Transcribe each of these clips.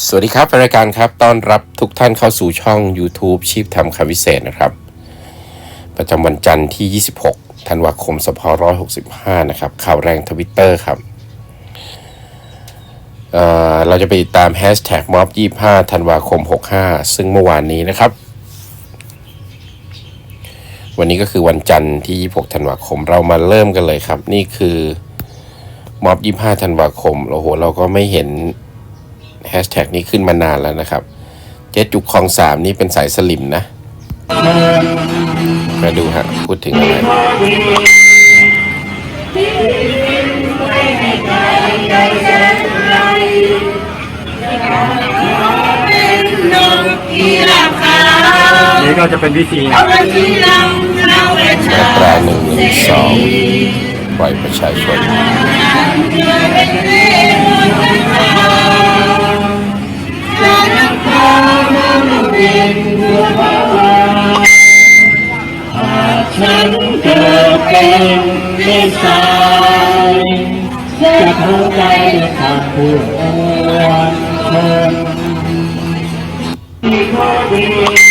สวัสดีครับรายการครับต้อนรับทุกท่านเข้าสู่ช่อง YouTube ชีพทำคำวิเศษนะครับ ประจำวันจันทร์ที่ 26 ธันวาคม 2565 นะครับ ข่าวแรงทวิตเตอร์ครับเเราจะไปติดตามแฮชแท็กม็อบ25 ธันวาคม 65 ซึ่งเมื่อวานนี้นะครับ วันนี้ก็คือวันจันทร์ที่ 26 ธันวาคมเรามาเริ่มกันเลยครับ นี่คือม็อบ25 ธันวาคมโอ้โหเราก็ไม่เห็น แฮชแท็กนี้ขึ้นมานานแล้วนะครับ เจ๊จุกคลองสามนี่เป็นสายสลิมนะมาดูฮะพูดถึงอะไรนี่ก็จะเป็นวิธีนะมาตราหนึ่งหนึ่งสองปล่อยประชาชน ฉันเกิดเป็นนิสัยจะเข้าใจคำพูดอวยคน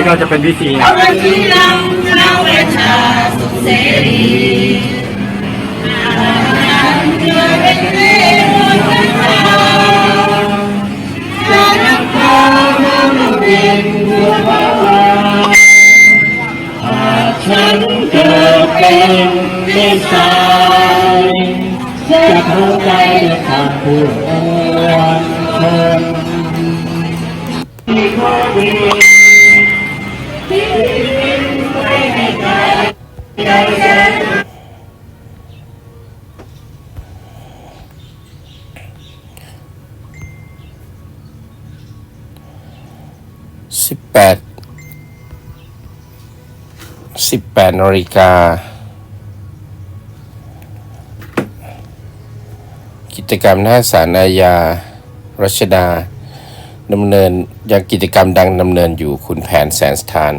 นี่ก็จะเป็นวิธีฉันเกิดเป็นนิสัยจะเข้าใจในคำพูดอวยคน สิบแปดสิบแปดนาฬิกา กิจกรรมหน้าศาลอาญารัชดา ดำเนินยังกิจกรรมดังดำเนินอยู่ขุนแผนแสนสถาน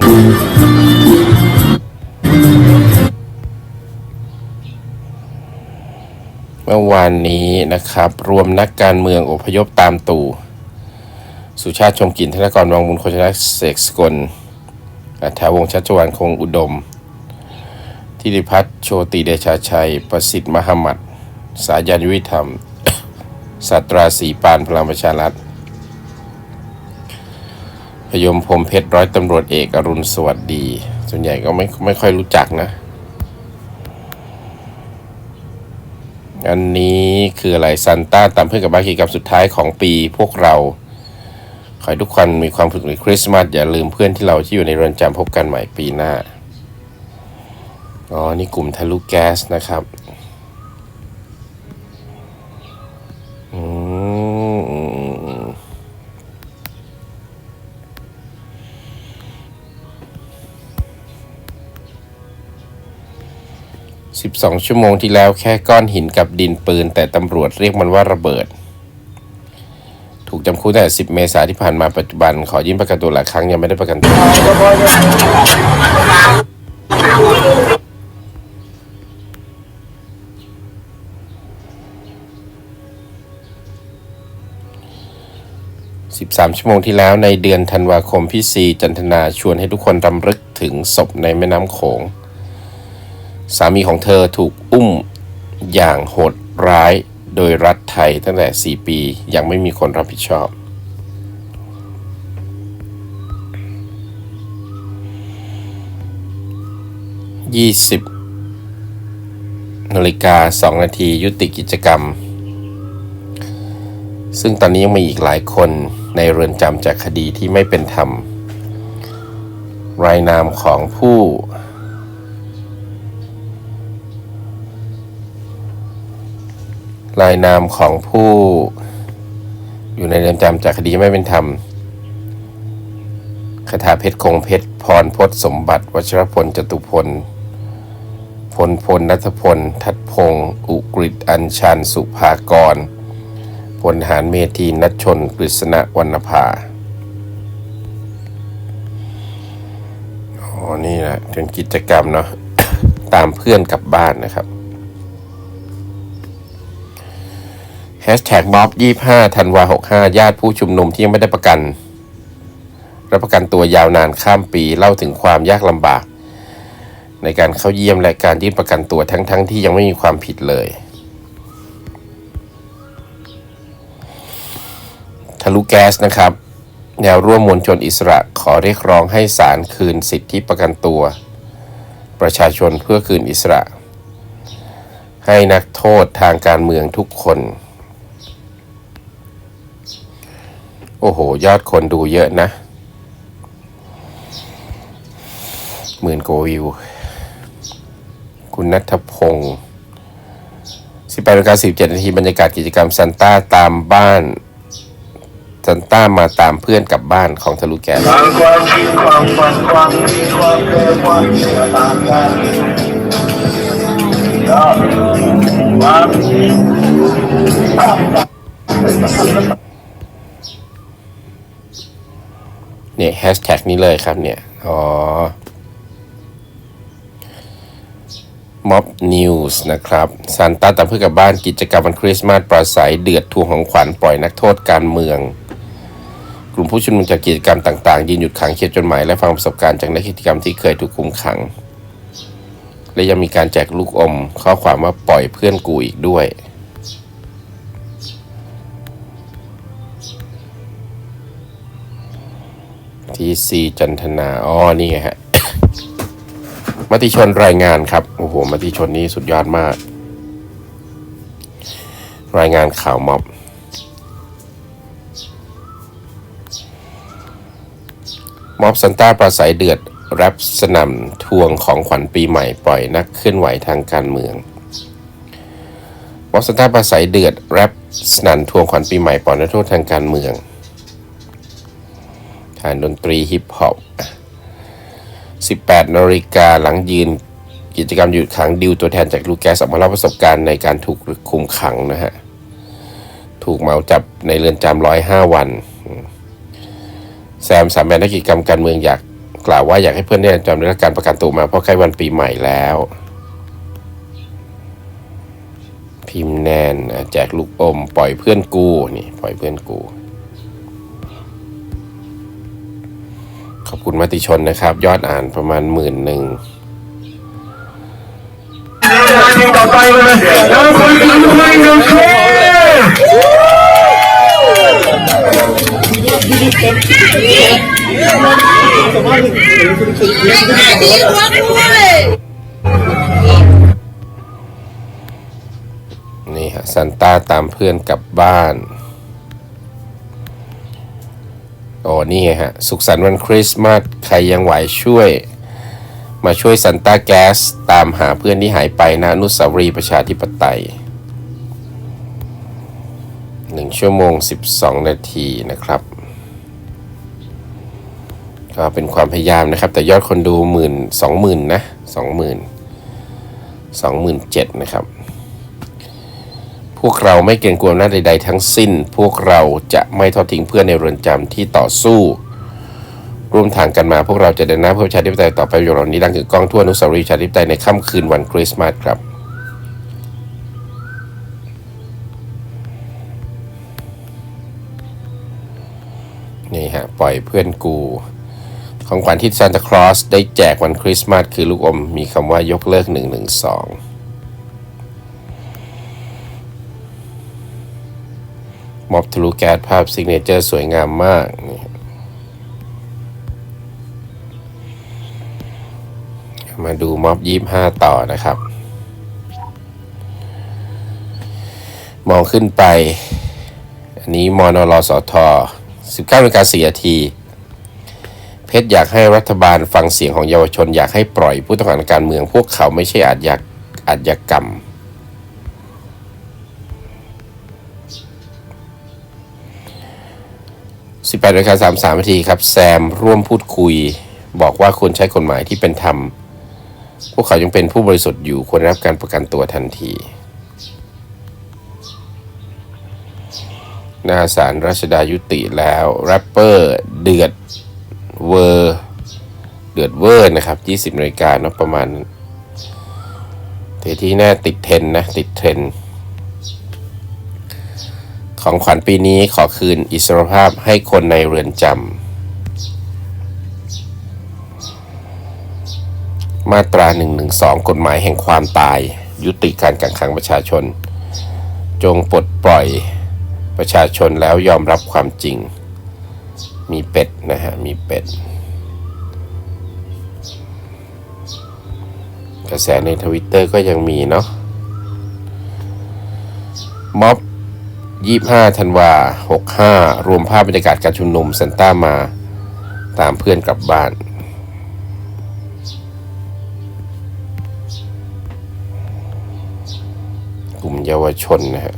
เมื่อวานนี้นะครับ รวมนักการเมืองอพยพตามตู่สุชาติชมกินธนกรวังบุญโคชนะเสกสกลอัฐาวงชัชวานคงอุดมทิติพัฒน์โชติเดชาชัย ประสิทธิ์มหามัด สายันยุวิธรรมสัตราสีปานพลังประชารัฐ พยมพรมเพชรร้อยตำรวจเอกอรุณสวัสดี ส่วนใหญ่ก็ไม่ไม่ค่อยรู้จักนะ อันนี้คืออะไรซันต้าตามเพื่อนกับบานกิจกรรมสุดท้ายของปีพวกเรา ขอให้ทุกคนมีความสุขในคริสต์มาสอย่าลืมเพื่อนที่เราที่อยู่ในเรือนจำพบกันใหม่ปีหน้า อ๋อ นี่กลุ่มทะลุแก๊สนะครับ 12 ชั่วโมงที่แล้วแค่ก้อนหินกับดินปืน แต่ตำรวจเรียกมันว่าระเบิด ถูกจำคุกแต่10 เมษายนที่ผ่านมาปัจจุบัน ขอยื่นประกันตัวหลายครั้งยังไม่ได้ประกันตัวสิบสามชั่วโมงที่แล้วในเดือนธันวาคมพี่ซีจันทนาชวนให้ทุกคนรำลึกถึงศพในแม่น้ำโขง สามีของเธอถูกอุ้มอย่างโหดร้ายโดยรัฐไทยตั้งแต่ 4 ปียังไม่มีคนรับผิดชอบ20นาฬิกา2นาทียุติกิจกรรม ซึ่งตอนนี้ยังมีอีกหลายคนในเรือนจำจากคดีที่ไม่เป็นธรรม รายนามของผู้ รายนามของผู้ อยู่ในเรือนจำจากคดีไม่เป็นธรรมคาถาเพชรคงเพชรพรพศสมบัติวชรพลจตุพล พลพลนัทพล ทัดพงศ์อุกฤษอัญชัน สุภากร พลหารเมธีนัชชนกฤษณะวรรณภาอ๋ออ๋อนี่แหละเป็นกิจกรรมเนาะตามเพื่อนกลับบ้านนะครับ แฮชแท็กม็อบ25ธันวา65ญาติผู้ชุมนุมที่ยังไม่ได้ประกัน รับประกันตัวยาวนานข้ามปีเล่าถึงความยากลำบาก ในการเข้าเยี่ยมและการยื่นประกันตัวทั้งๆทที่ยังไม่มีความผิดเลย ทะลุแก๊สนะครับ แนวร่วมมวลชนอิสระขอเรียกร้องให้ศาลคืนสิทธิประกันตัว ประชาชนเพื่อคืนอิสระ ให้นักโทษทางการเมืองทุกคน โอ้โห ยอดคนดูเยอะนะ หมื่นกวิว คุณนัทพงศ์18นาฬิกา17นาทีบรรยากาศกิจกรรมซันต้าตามบ้านซันต้ามาตามเพื่อนกลับบ้านของทะลุแก๊สบางความคิดความฝันความดีความเคยความเชื่อต่างกันความ เนี่ยแฮชแท็กนี้เลยครับเนี่ย อ๋อม็อบนิวส์นะครับซานต้าตามเพื่อกับบ้านกิจกรรมวันคริสต์มาสปราศัยเดือดทวงของขวัญปล่อยนักโทษการเมือง กลุ่มผู้ชุมนุมจากกิจกรรมต่างๆ ยืนหยุดขังเขียนจดหมายและฟังประสบการณ์จากนักกิจกรรมที่เคยถูกคุมขัง และยังมีการแจกลูกอม ข้อความว่าปล่อยเพื่อนกูอีกด้วย ทีซีจันทนาอ๋อนี่ไงฮะมติชนรายงานครับโอ้โหมติชนนี่สุดยอดมาก รายงานข่าวม็อบม็อบซันต้าปราศัยเดือดแรปสนั่นทวงของขวัญปีใหม่ปล่อยนักเคลื่อนไหวทางการเมืองม็อบซันต้าปราศัยเดือดแรปสนั่นทวงขวัญปีใหม่ปล่อยนักโทษทางการเมือง ฐานดนตรีฮิปฮอป18นาฬิกาหลังยืนกิจกรรมหยุดขังดิวตัวแทนจากลูกแกสออกมาเล่าประสบการณ์ในการถูกคุมขังนะฮะ ถูกเมาจับในเรือนจำร้อยห้าวัน แซมสามแมนนักกิจกรรมการเมืองอยากกล่าวว่าอยากให้เพื่อนในเรือนจำได้รับการประกันตัวมาเพราะใกล้วันปีใหม่แล้ว พิมพ์แนนแจกลูกอม ปล่อยเพื่อนกูนี่ปล่อยเพื่อนกู ขอบคุณมติชนนะครับ ยอดอ่านประมาณหมื่นหนึ่งต่อไปเลยแล้วคนทำให้เราเคยนี่ฮะซันต้าตามเพื่อนกลับบ้าน โอ้นี่ฮะ สุขสันต์วันคริสต์มาสใครยังไหวช่วย มาช่วยซันต้าแก๊สตามหาเพื่อนที่หายไปนะนุสาวรีประชาธิปไตยหนึ่งชั่วโมง 12 นาทีนะครับก็เป็นความพยายามนะครับ แต่ยอดคนดูหมื่นสองหมื่นนะสองหมื่นสองหมื่นเจ็ดนะครับ พวกเราไม่เกรงกลัวอำนาใด ๆ ทั้งสิ้น พวกเราจะไม่ทอดทิ้งเพื่อนในเรือนจำที่ต่อสู้ ร่วมทางกันมาพวกเราจะเดินหน้าเพื่อประชาธิปไตยต่อไปอยู่เหล่านี้ดังถึงกล้องทั่วอนุสาวรีย์ประชาธิปไตยในค่ำคืนวันคริสต์มาสครับนี่ฮะปล่อยเพื่อนกู ของขวัญที่ซานตาคลอสได้แจกวันคริสต์มาสคือลูกอมมีคำว่ายกเลิก 112 ม็อบทะลุแก๊สภาพซิกเนเจอร์สวยงามมากนี่มาดูม็อบยี่ห้าต่อนะครับ มองขึ้นไป อันนี้มอนอรสอทอ19นาฬิกา4นาทีเพชรอยากให้รัฐบาลฟังเสียงของเยาวชนอยากให้ปล่อยผู้ต้องหาการเมือง พวกเขาไม่ใช่อาชญากอาชญากรรม 18นาฬิกา33นาทีครับ แซมร่วมพูดคุย บอกว่าควรใช้กฎหมายที่เป็นธรรม พวกเขายังเป็นผู้บริสุทธิ์อยู่ควรรับการประกันตัวทันทีหน้าสารรัชดายุติแล้วแรปเปอร์เดือดเวอร์เดือดเวอร์นะครับ 20นาฬิกาเนาะประมาณนั้นแต่ที่แน่ติดเทรนนะ ติดเทรนด์ ของขวัญปีนี้ขอคืนอิสรภาพให้คนในเรือนจำ มาตรา 112 กฎหมายแห่งความตาย ยุติการกักขังประชาชน จงปลดปล่อยประชาชนแล้วยอมรับความจริง มีเป็ดนะฮะ มีเป็ด กระแสในทวิตเตอร์ก็ยังมีเนาะม็อบ 25ธันวา65 รวมภาพบรรยากาศการชุมนุมซันต้ามาตามเพื่อนกลับบ้านกลุ่มเยาวชนนะฮะ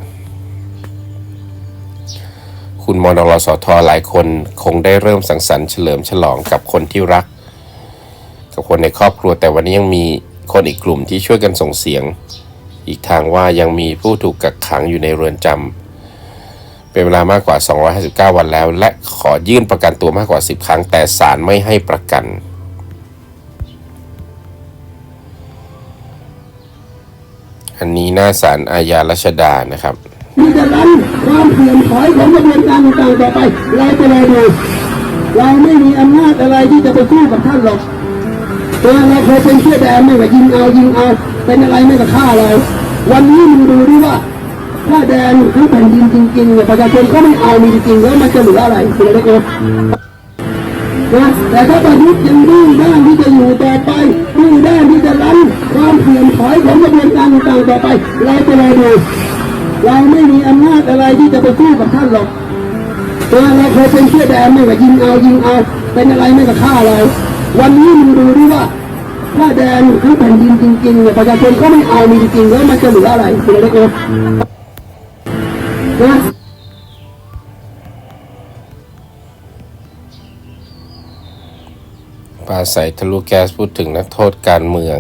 คุณมนรสทหลายคนคงได้เริ่มสังสรรค์เฉลิมฉลองกับคนที่รัก กับคนในครอบครัวแต่วันนี้ยังมีคนอีกกลุ่มที่ช่วยกันส่งเสียง อีกทางว่ายังมีผู้ถูกกักขังอยู่ในเรือนจำ เป็นเวลามากกว่า 259 วันแล้ว และขอยื่นประกันตัวมากกว่า 10 ครั้ง แต่ศาลไม่ให้ประกัน อันนี้หน้าศาลอาญารัชดานะครับที่จะรั้นความเสื่อมถอยของกระบวนการต่างๆต่อไป เราจะรอดูเราไม่มีอำนาจอะไรที่จะไปสู้กับท่านหรอกตัวเราเคยเป็นเสื้อแดงไม่ว่ายิงเอายิงเอา เป็นอะไรไม่ก็ฆ่าเรา วันนี้มึงดูดิว่า ถ้าแดงทั้งแผ่นดินจริงๆเนี่ยประชาชนก็ไม่เอามีจริงๆแล้วมันจะเหลืออะไรคุณเล็กเองนะแต่ถ้าประยุทธ์ยังดื้อด้านที่จะอยู่ต่อไปดื้อด้านที่จะรั้นความเสื่อมถอยของกระบวนการต่างๆต่อไป เราจะรอดูเราไม่มีอำนาจอะไรที่จะไปสู้กับท่านหรอกตัวเราเคยเป็นเสื้อแดงไม่ว่ายิงเอายิงเอาเป็นอะไรไม่ก็ฆ่าเราวันนี้มึงดูดิว่าถ้าแดงทั้งแผ่นดินจริงๆเนี่ยประชาชนก็ไม่เอามีจริงๆแล้วมันจะเหลืออะไรคุณเล็กเอง นะปาศัยทะลุแก๊สพูดถึงนักโทษการเมือง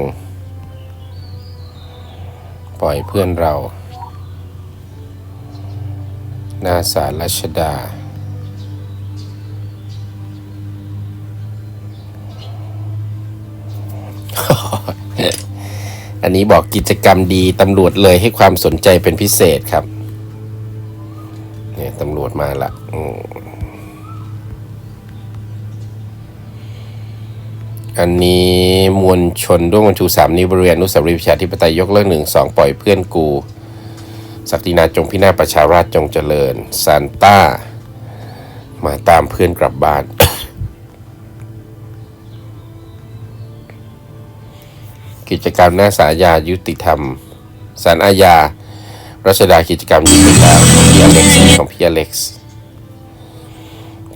ปล่อยเพื่อนเรา หน้าสารรัชดา อันนี้บอกกิจกรรมดีตำรวจเลยให้ความสนใจเป็นพิเศษครับ วจมาละอันนี้มวลชนร่วมกันชูสามนิ้วบริเวณนุสาวรีย์ประชาธิปไตยยกเลิกหนึ่งสองปล่อยเพื่อนกู ศักดินาจงพินาศประชาราชจงเจริญซานต้า มาตามเพื่อนกลับบ้านกิจกรรมหน้าสารอาญายุติธรรมสารอาญา รัชดากิจกรรมยุติแล้วของพี่อเล็กซ์ของพี่อเล็กซ์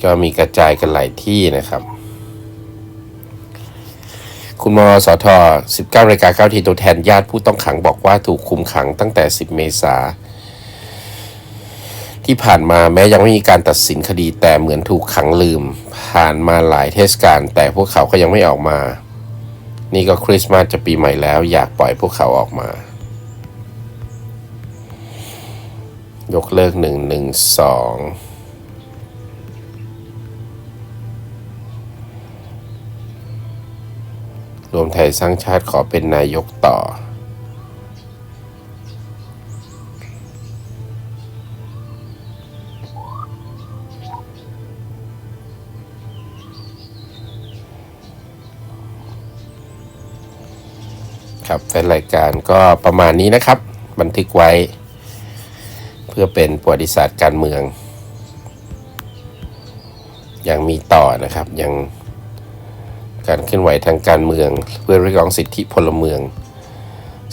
ก็มีกระจายกันหลายที่นะครับ คุณมสท 19นาฬิการ9ทีตัวแทนญาติผู้ต้องขังบอกว่าถูกคุมขังตั้งแต่ 10 เมษาที่ผ่านมาแม้ยังไม่มีการตัดสินคดีแต่เหมือนถูกขังลืม ผ่านมาหลายเทศกาลแต่พวกเขาก็ยังไม่ออกมา นี่ก็คริสต์มาสจะปีใหม่แล้ว อยากปล่อยพวกเขาออกมา ยกเลิกหนึ่งหนึ่งสองรวมไทยสร้างชาติขอเป็นนายกต่อ ครับแฟนรายการก็ประมาณนี้นะครับ บันทึกไว้ พื่อเป็นประวัติศาสตร์การเมือง ยังมีต่อนะครับยังการเคลื่อนไหวทางการเมือง เพื่อเรียกร้องสิทธิพลเมือง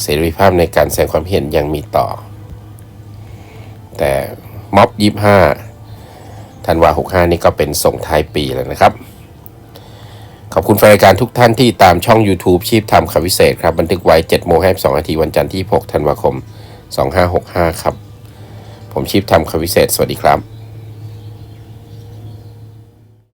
เสรีภาพในการแสดงความเห็นยังมีต่อ แต่ม็อบยี่ห้าธันวาหกห้านี่ก็เป็นส่งท้ายปีแล้วนะครับ ขอบคุณแฟนรายการทุกท่านที่ตามช่อง YouTube ชีพทำข่าวพิเศษครับ บันทึกไว้7โมง52นาทีวันจันทร์ที่ 6 ธันวาคม 2565 ครับ ผมชีพทำคำวิเศษ สวัสดีครับ